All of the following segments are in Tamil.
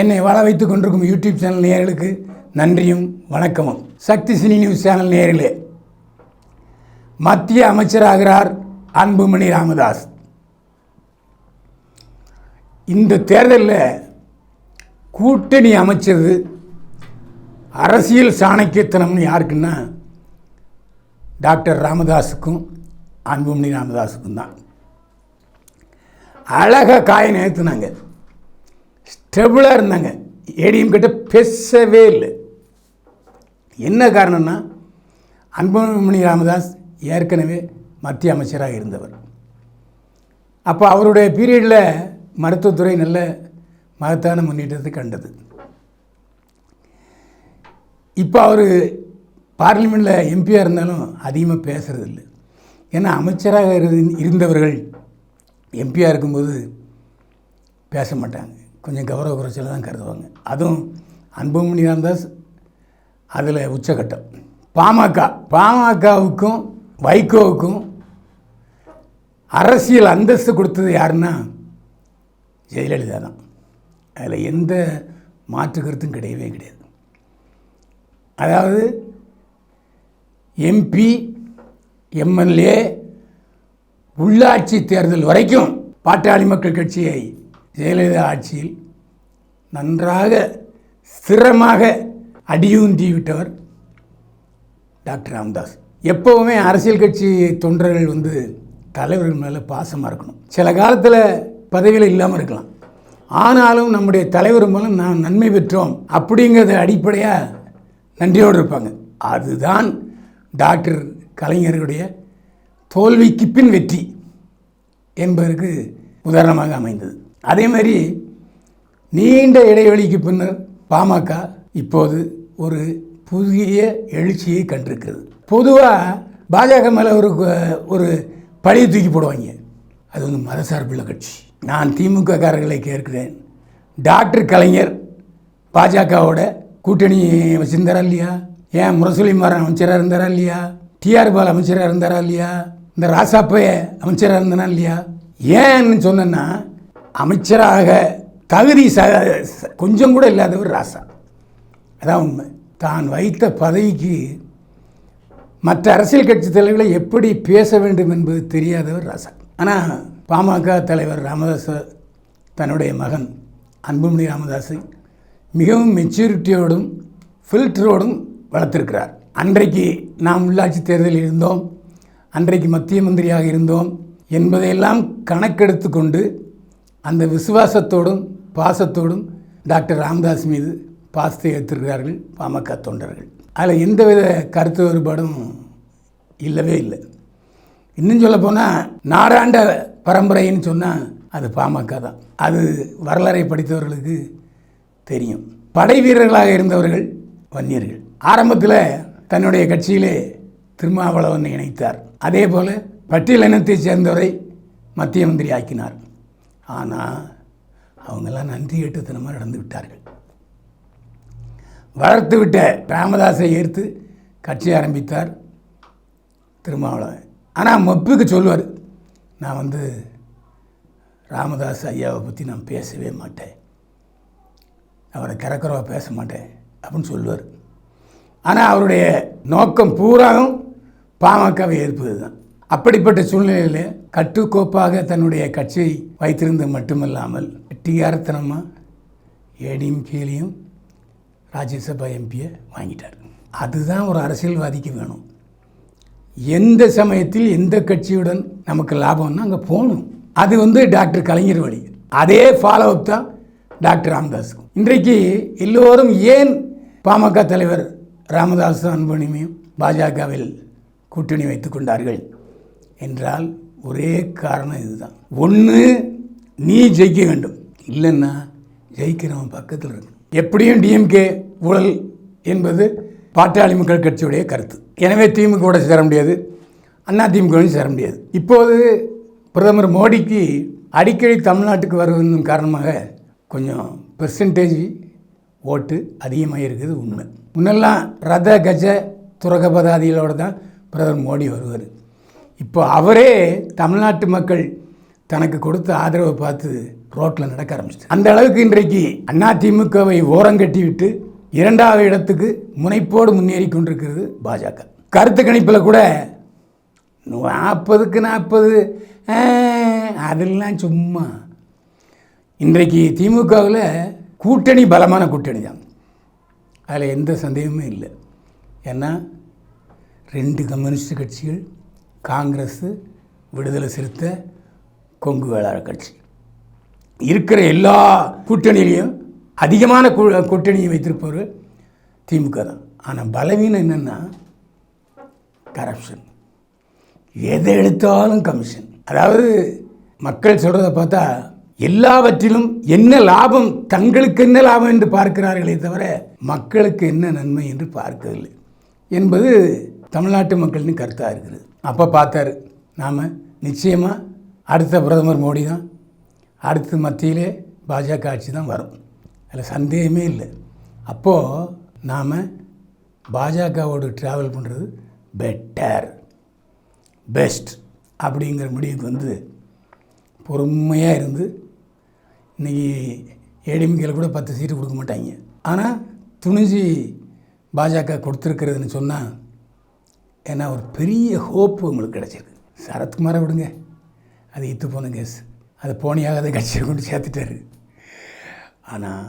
என்னை வாழ வைத்துக் கொண்டிருக்கும் யூடியூப் சேனல் நேயர்களுக்கு நன்றியும் வணக்கமும். சக்தி சினி நியூஸ் சேனல் நேயர்களே மத்திய அமைச்சராகிறார் அன்புமணி ராமதாஸ். இந்த தேர்தலில் கூட்டணி அமைச்சது அரசியல் சாணக்கியத்தனம்னு யாருக்குன்னா டாக்டர் ராமதாஸுக்கும் அன்புமணி ராமதாஸுக்கும் தான். அழகாக காய நேர்த்துனாங்க ஸ்டெபிளாக இருந்தாங்க. ஏடிஎம் கிட்ட பேசவே இல்லை. என்ன காரணம்னா அன்புமணி ராமதாஸ் ஏற்கனவே மத்திய அமைச்சராக இருந்தவர். அப்போ அவருடைய பீரியடில் மருத்துவத்துறை நல்ல மகத்தான முன்னேற்றத்தை கண்டது. இப்போ அவர் பார்லிமெண்ட்டில் எம்பியாக இருந்தாலும் அதிகமாக பேசுகிறதில்ல ஏன்னா அமைச்சராக இரு- இருந்தவர்கள் எம்பியாக இருக்கும்போது பேச மாட்டாங்க. கொஞ்சம் கௌரவ குறைச்சல தான் கருதுவாங்க. அதுவும் அன்புமணி ராமதாஸ் அதில் உச்சகட்டம். பாமக பாமகவுக்கும் வைகோவுக்கும் அரசியல் அந்தஸ்து கொடுத்தது யாருன்னா ஜெயலலிதா தான். அதில் எந்த மாற்று கருத்தும் கிடையவே கிடையாது. அதாவது எம்பி எம்எல்ஏ உள்ளாட்சி தேர்தல் வரைக்கும் பாட்டாளி மக்கள் கட்சியை ஜெயலலிதா ஆட்சியில் நன்றாக ஸ்திரமாக அடியூந்தி விட்டவர் டாக்டர் ராமதாஸ். எப்போவுமே அரசியல் கட்சி தொண்டர்கள் வந்து தலைவர்கள் மேலே பாசமாக இருக்கணும். சில காலத்தில் பதவியில் இல்லாமல் இருக்கலாம். ஆனாலும் நம்முடைய தலைவர் மூலம் நாம் நன்மை பெற்றோம் அப்படிங்கிறத அடிப்படையாக நன்றியோடு இருப்பாங்க. அதுதான் டாக்டர் கலைஞர்களுடைய தோல்விக்கு பின் வெற்றி என்பதற்கு உதாரணமாக அமைந்தது. அதே மாதிரி நீண்ட இடைவெளிக்கு பின்னர் பாமக இப்போது ஒரு புதிய எழுச்சியை கண்டிருக்கிறது. பொதுவாக பாஜக மேலே ஒரு ஒரு பழியை தூக்கி போடுவாங்க. அது வந்து மதசார்புள்ள கட்சி. நான் திமுக காரர்களை கேட்கிறேன். டாக்டர் கலைஞர் பாஜகவோட கூட்டணி வச்சிருந்தாரா இல்லையா? ஏன் முரசொலி மாறன் அமைச்சராக இருந்தாரா இல்லையா? டிஆர் பால் அமைச்சராக இருந்தாரா இல்லையா? இந்த ராசாப்பைய அமைச்சராக இருந்தானா இல்லையா? ஏன்னு சொன்னேன்னா அமைச்சராக தகுதி ச கொஞ்சம் கூட இல்லாதவர் ராசா. அதான் உண்மை. தான் வைத்த பதவிக்கு மற்ற அரசியல் கட்சி தலைவர்களை எப்படி பேச வேண்டும் என்பது தெரியாதவர் ராசா. ஆனால் பாமக தலைவர் ராமதாஸ் தன்னுடைய மகன் அன்புமணி ராமதாஸை மிகவும் மெச்சூரிட்டியோடும் ஃபில்டரோடும் வளர்த்திருக்கிறார். அன்றைக்கு நாம் உள்ளாட்சி தேர்தலில் இருந்தோம். அன்றைக்கு மத்திய மந்திரியாக இருந்தோம். என்பதையெல்லாம் கணக்கெடுத்து கொண்டு அந்த விசுவாசத்தோடும் பாசத்தோடும் டாக்டர் ராமதாஸ் மீது பாசத்தை ஏற்றிருக்கிறார்கள் பாமக தொண்டர்கள். அதில் எந்தவித கருத்து வேறுபாடும் இல்லவே இல்லை. இன்னும் சொல்ல போனால் நாடாண்ட பரம்பரைன்னு சொன்னால் அது பாமக தான். அது வரலாறை படித்தவர்களுக்கு தெரியும். படை வீரர்களாக இருந்தவர்கள் வன்னியர்கள். ஆரம்பத்தில் தன்னுடைய கட்சியிலே திருமாவளவனை இணைத்தார். அதே போல் பட்டியல் இனத்தைச் சேர்ந்தவரை மத்திய மந்திரி ஆக்கினார். ஆனால் அவங்கெல்லாம் நன்றி எட்டுத்தனமாக நடந்து விட்டார்கள். வளர்த்து விட்ட ராமதாஸை ஏற்று கட்சி ஆரம்பித்தார் திருமாவளவன். ஆனால் மொப்புக்கு சொல்லுவார் நான் வந்து ராமதாஸ் ஐயாவை பற்றி நான் பேசவே மாட்டேன். அவரை கரக்கரவா பேச மாட்டேன் அப்படின்னு சொல்லுவார் ஆனால் அவருடைய நோக்கம் பூராவும் பாமகவை ஏற்பது தான் அப்படிப்பட்ட சூழ்நிலையில் கட்டுக்கோப்பாக தன்னுடைய கட்சியை வைத்திருந்தது மட்டுமல்லாமல் டிஆர்த்தனமாக ஏடிஎம்கேலையும் ராஜ்யசபா எம்பியை வாங்கிட்டார். அதுதான் ஒரு அரசியல்வாதிக்கு வேணும். எந்த சமயத்தில் எந்த கட்சியுடன் நமக்கு லாபம்னா அங்கே போகணும். அது வந்து டாக்டர் கலைஞர் வழி. அதே ஃபாலோ அப் தான் டாக்டர் ராமதாஸுக்கும். இன்றைக்கு எல்லோரும் ஏன் பாமக தலைவர் ராமதாஸ் அன்புமணியும் பாஜகவில் கூட்டணி வைத்துக்கொண்டார்கள் என்றால் ஒரே காரணம் இதுதான். ஒன்று நீ ஜெயிக்க வேண்டும். இல்லைன்னா ஜெயிக்கிறவன் பக்கத்தில் இருக்கணும். எப்படியும் டிஎம்கே ஊழல் என்பது பாட்டாளி மக்கள் கட்சியுடைய கருத்து. எனவே திமுகவோட சேர முடியாது. அண்ணா திமுகவும் சேர முடியாது. இப்போது பிரதமர் மோடிக்கு அடிக்கடி தமிழ்நாட்டுக்கு வருவதன் காரணமாக கொஞ்சம் பெர்சன்டேஜ் ஓட்டு அதிகமாக இருக்குது உண்மை. முன்னெல்லாம் ரத கஜ துரகபதாதிகளோடு தான் பிரதமர் மோடி வருவார். இப்போ அவரே தமிழ்நாட்டு மக்கள் தனக்கு கொடுத்த ஆதரவை பார்த்து ரோட்டில் நடக்க ஆரம்பிச்சிட்டு அந்த அளவுக்கு இன்றைக்கு அதிமுகவை ஓரங்கட்டி விட்டு இரண்டாவது இடத்துக்கு முனைப்போடு முன்னேறி கொண்டிருக்கிறது பாஜக. கருத்து கணிப்பில் கூட நாற்பதுக்கு நாற்பது அதெல்லாம் சும்மா. இன்றைக்கு திமுகவில் கூட்டணி பலமான கூட்டணி தான். அதில் எந்த சந்தேகமும் இல்லை. ஏன்னா ரெண்டு கம்யூனிஸ்ட் கட்சிகள் காங்கிரஸு விடுதலை சிறுத்தை கொங்கு வேளாளர் கட்சி. இருக்கிற எல்லா கூட்டணியிலையும் அதிகமான கூ- கூட்டணியை வைத்திருப்பவர் திமுக தான். ஆனால் பலவீனம் என்னென்னா கரப்ஷன் எதை எடுத்தாலும் கமிஷன் அதாவது மக்கள் சொல்கிறத பார்த்தா எல்லாவற்றிலும் என்ன லாபம் தங்களுக்கு என்ன லாபம் என்று பார்க்கிறார்களே தவிர மக்களுக்கு என்ன நன்மை என்று பார்க்கவில்லை. என்பது தமிழ்நாட்டு மக்களின் கருத்தாக இருக்கிறது அப்போ பார்த்தாரு. நாம் நிச்சயமாக அடுத்த பிரதமர் மோடி தான். அடுத்து மத்தியிலே பாஜக ஆட்சி தான் வரும். அதில் சந்தேகமே இல்லை. அப்போது நாம் பாஜகவோடு ட்ராவல் பண்ணுறது பெட்டர் பெஸ்ட் அப்படிங்கிற முடிவுக்கு வந்து பொறுமையாக இருந்து இன்றைக்கி ஏடிஎம்கேல கூட பத்து சீட்டு கொடுக்க மாட்டாங்க. ஆனால் துணிஞ்சு பாஜக கொடுத்துருக்கிறதுன்னு சொன்னால் ஏன்னா ஒரு பெரிய ஹோப்பு உங்களுக்கு கிடச்சிருக்கு. சரத்குமாரை விடுங்க. அது இத்து போன கேஸ் அது போனியாகாத கட்சியை கொண்டு சேர்த்துட்டாரு. ஆனால்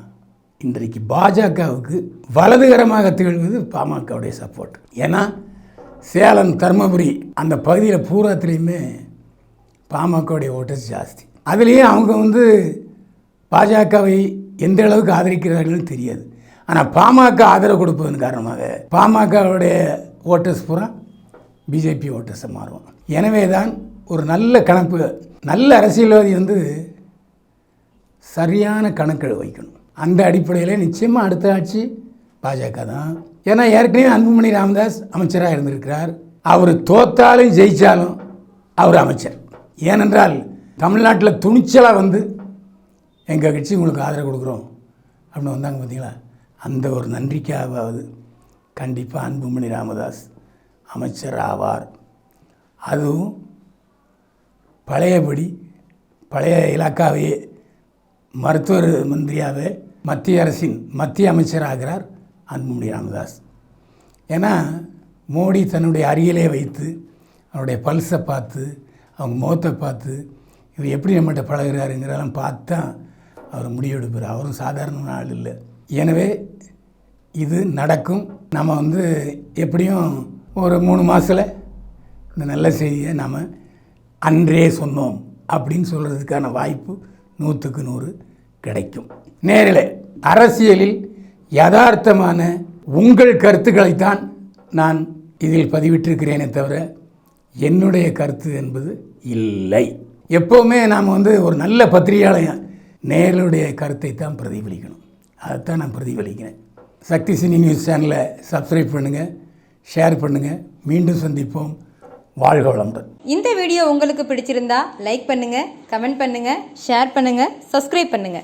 இன்றைக்கு பாஜகவுக்கு வலதுகரமாக திகழ்வது பாமகவுடைய சப்போர்ட் ஏன்னா சேலம் தருமபுரி அந்த பகுதியில் பூராத்துலேயுமே பாமகவுடைய ஓட்டர்ஸ் ஜாஸ்தி. அதுலேயே அவங்க வந்து பாஜகவை எந்த அளவுக்கு ஆதரிக்கிறார்கள்னு தெரியாது. ஆனால் பாமக ஆதரவு கொடுப்பதன் காரணமாக பாமகவுடைய ஓட்டர்ஸ் பூரா பிஜேபி ஓட்டர்ஸை மாறும் எனவே தான் ஒரு நல்ல கணக்கு நல்ல அரசியல்வாதி வந்து சரியான கணக்கு வைக்கணும். அந்த அடிப்படையில் நிச்சயமாக அடுத்த ஆட்சி பாஜக தான். ஏன்னா ஏற்கனவே அன்புமணி ராமதாஸ் அமைச்சராக இருந்திருக்கிறார். அவர் தோத்தாலும் ஜெயித்தாலும் அவர் அமைச்சர். ஏனென்றால் தமிழ்நாட்டில் துணிச்சலாக வந்து எங்கள் கட்சி உங்களுக்கு ஆதரவு கொடுக்குறோம். அப்படின்னு வந்தாங்க பார்த்தீங்களா அந்த ஒரு நன்றிக்காவது கண்டிப்பாக அன்புமணி ராமதாஸ் அமைச்சர் ஆவார் அதுவும் பழையபடி பழைய இலாக்காவையே மருத்துவர் மந்திரியாகவே மத்திய அரசின் மத்திய அமைச்சராகிறார் அன்புமணி ராமதாஸ். ஏன்னா மோடி தன்னுடைய அருகிலே வைத்து அவருடைய பல்ஸை பார்த்து அவங்க முகத்தை பார்த்து இவர் எப்படி நம்மகிட்ட பழகுறாருங்கிறதெல்லாம் பார்த்து தான் அவர் முடிவெடுப்பார். அவரும் சாதாரண ஆள் இல்லை. எனவே இது நடக்கும். நம்ம வந்து எப்படியும் ஒரு மூணு மாதத்தில் இந்த நல்ல செய்தியை நாம் அன்றே சொன்னோம் அப்படின்னு சொல்கிறதுக்கான வாய்ப்பு நூற்றுக்கு நூறு கிடைக்கும். நேரில் அரசியலில் யதார்த்தமான உங்கள் கருத்துக்களைத்தான் நான் இதில் பதிவிட்டிருக்கிறேனே தவிர என்னுடைய கருத்து என்பது இல்லை. எப்போவுமே நாம் வந்து ஒரு நல்ல பத்திரிகையாளர் நேருடைய கருத்தை தான் பிரதிபலிக்கணும். அதைத்தான் நான் பிரதிபலிக்கிறேன். சக்தி சினி நியூஸ் சேனலை சப்ஸ்கிரைப் பண்ணுங்கள் ஷேர் பண்ணுங்கள் மீண்டும் சந்திப்போம். வாழ்க வளமுடன். இந்த வீடியோ உங்களுக்கு பிடிச்சிருந்தா லைக் பண்ணுங்க கமெண்ட் பண்ணுங்க ஷேர் பண்ணுங்க சப்ஸ்கிரைப் பண்ணுங்க.